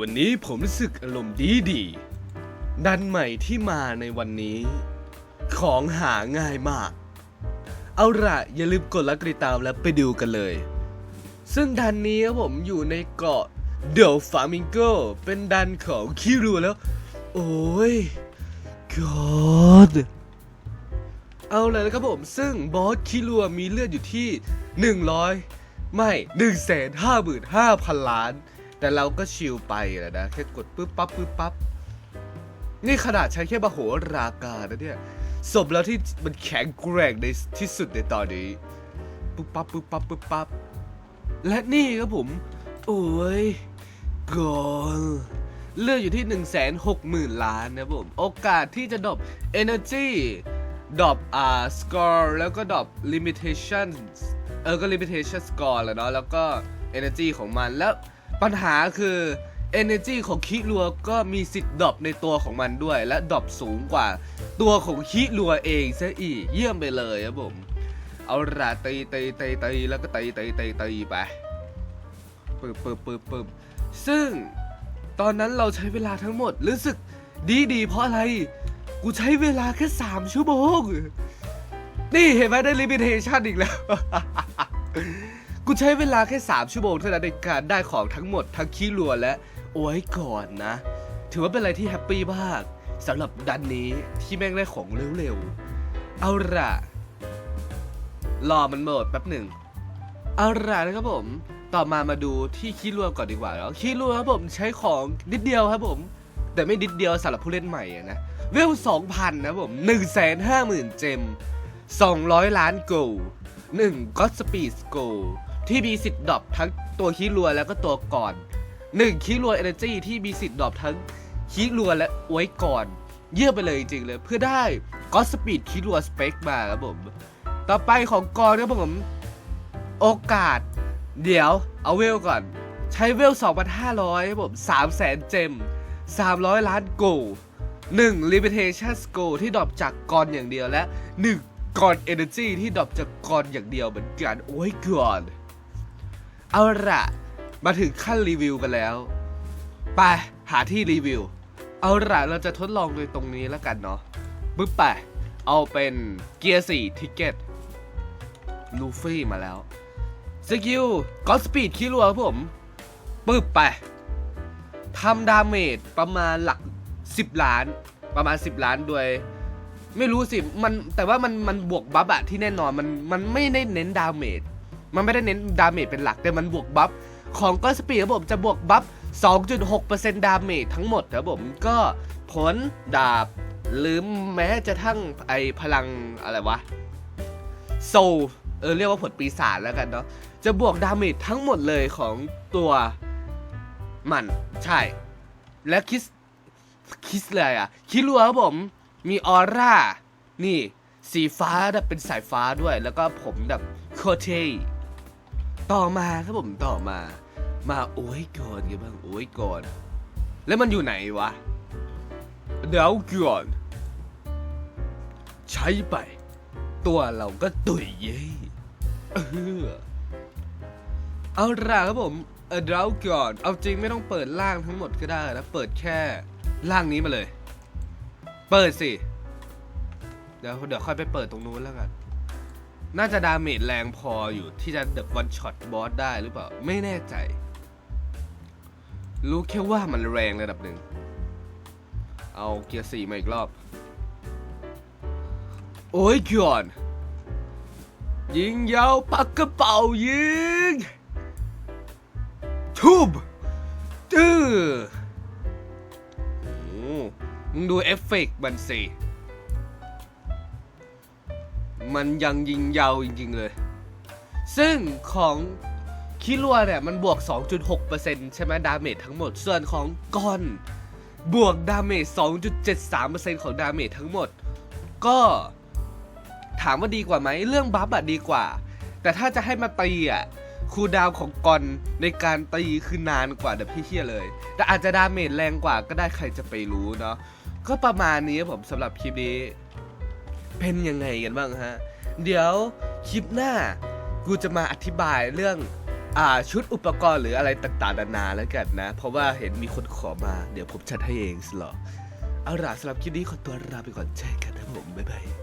วันนี้ผมรู้สึกอารมณ์ดีดีดันใหม่ที่มาในวันนี้ ของหาง่ายมาก เอาละอย่าลืมกดไลค์กดติดตามแล้วไปดูกันเลย ซึ่งดันนี้ครับผมอยู่ในเกาะเดลฟามิงโกเป็นดันของคิรูแล้ว โอ้ย God เอาเลยนะครับผมซึ่งบอสคิรัวมีเลือดอยู่ที่ 100 ไม่ 1 5 5 0 0 0 ล้าน แต่เราก็ชิลไปแหละนะแค่กดปึ๊บปั๊บปึ๊บปั๊บนี่ขนาดใช้แค่บาโหรากานะเนี่ยสมแล้วที่มันแข็งแกร่งในที่สุดในตอนนี้ปึ๊บปั๊บปึ๊บปั๊บปึ๊บปั๊บและนี่ครับผม โอ้ยก่อนเลือดอยู่ที่ 1 6 0 0 0 0 ล้านนะผม โอกาสที่จะดรอป Energy ดรอปอ่า Score แล้วก็ดรอป Limitation เออ ก็ Limitation Score แหละเนาะ แล้วก็ Energy ของมันแล้ว ปัญหาคือ Energy ของคิรัวก็มีสิทธิ์ดรอปในตัวของมันด้วย และดรอปสูงกว่า ตัวของคิรัวเองซะอีกเยี่ยมไปเลยครับผม เอาละตีตีตีตีแล้วก็ตีตีตีตีไปปึบปึบปึบปึบซึ่งตอนนั้นเราใช้เวลาทั้งหมดรู้สึกดีดีเพราะอะไร กูใช้เวลาแค่ 3 ชั่วโมง นี่เห็นไหมได้ลิมิเ t ชันอีกแล้ว กูใช้เวลาแค่ 3 ชั่วโมงเท่านั้นในการได้ของทั้งหมดทั้งขี้รัวและโอ้ยก่อนนะ ถือว่าเป็นอะไรที่แฮปปี้มากสำหรับดันนี้ที่แม่งได้ของเร็วๆ เอาล่ะ รอมันหมดแป๊บหนึ่ง เอาล่ะนะครับผม ต่อมามาดูที่ขี้รัวก่อนดีกว่าแล้วขี้รัวครับผมใช้ของนิดเดียวครับผม แต่ไม่นิดเดียวสำหรับผู้เล่นใหม่อะนะเวล2,000นะผม150,000 เจม 200 ล้านโกล1ก็สปีดโกล ที่มีสิทธิ์ดรอปทั้งตัวขี้รัวแล้วก็ตัวก่อน1ขี้รัวเอเนจีที่มีสิทธิ์ดรอปทั้งขี้รัวและไว้ก่อน เยี่ยมไปเลยจริงๆเลย เพื่อได้ก็สปีดขี้รัวสเปคมาครับผม ต่อไปของกอนครับผมโอกาส เดี๋ยวเอาเวลก่อน ใช้เวล 2,500ครับผม300,000 เจม 300 ล้านโกล1 limitation score ที่ดรอปจากกรอย่างเดียวและ 1กร energy ที่ดรอปจากกรอย่างเดียวเหมือนกัน โอ้ยก่อน เอาละมาถึงขั้นรีวิวกันแล้ว ไปหาที่รีวิว เอาละเราจะทดลองโดยตรงนี้แล้วกันเนาะปึ๊บไป เอาเป็นเกียร์4ทิกเก็ตลูฟี่มาแล้ว สกิลก็สปีดคิรัวครับผมปึ๊บไปทำดาเมจประมาณหลัก 10 ล้าน ประมาณ 10 ล้านโดยไม่รู้สิ มันแต่ว่ามันมันบวกบัฟอะที่แน่นอนมันมันไม่ได้เน้นดาเมจ มันไม่ได้เน้นดาเมจเป็นหลักแต่มันบวกบัฟของก็สปีดครับผมจะบวกบัฟ 2.6%ดาเมจทั้งหมดครับผมก็ผลดาบ หรือแม้จะทั้งไอพลังอะไรวะโซเออเรียกว่าผลปีศาจแล้วกันเนาะจะบวกดาเมจทั้งหมดเลยของตัวมันใช่ และคิสคิสเลยอะ คิรัวครับผม มีออร่า นี่ สีฟ้าแบบเป็นสายฟ้าด้วย แล้วก็ผมแบบโคเท ต่อมาครับผมต่อมา มาโอ้ยก่อนกันบ้างโอ้ยก่อน แล้วมันอยู่ไหนวะ เดี๋ยวก่อน ใช้ไป ตัวเราก็ตุยเย่เออเอาล่ะครับผมเออเดี๋ยวก่อน เอาจริงไม่ต้องเปิดล่างทั้งหมดก็ได้นะเปิดแค่ล่างนี้มาเลย เปิดสิ เดี๋ยวเดี๋ยวค่อยไปเปิดตรงนู้นแล้วกัน น่าจะดาเมจแรงพออยู่ที่จะเดบวันช็อตบอสได้หรือเปล่า ไม่แน่ใจ รู้แค่ว่ามันแรงระดับหนึ่ง เอาเกียร์สี่มาอีกรอบ โอ้ยก่อน ยิงยาวปักกระเป๋ายิงทุบตื้อมึงดูเอฟเฟกต์มันสิ มันยังยิงยาวจริง ๆ เลย ซึ่งของคิรัวเนี่ยมันบวก 2.6%ใช่ไหมดาเมจทั้งหมด ส่วนของกอนบวกดาเมจ 2.73%ของดาเมจทั้งหมด ก็ถามว่าดีกว่าไหม เรื่องบัฟอะดีกว่า แต่ถ้าจะให้มาตีอะคูดาวของกอนในการตีคือนานกว่าเดี๋ยวพี่เฮียเลย แต่อาจจะดาเมจแรงกว่าก็ได้ใครจะไปรู้เนาะ ก็ประมาณนี้ผมสำหรับคลิปนี้ เป็นยังไงกันบ้างฮะ เดี๋ยวคลิปหน้า กูจะมาอธิบายเรื่องอ่าชุดอุปกรณ์หรืออะไรต่างๆนานาแล้วกันนะ เพราะว่าเห็นมีคนขอมาเดี๋ยวผมจัดให้เองสิหรอเอาล่ะสำหรับคลิปนี้ขอตัวลาไปก่อนเจอกันนะผมบ๊ายบาย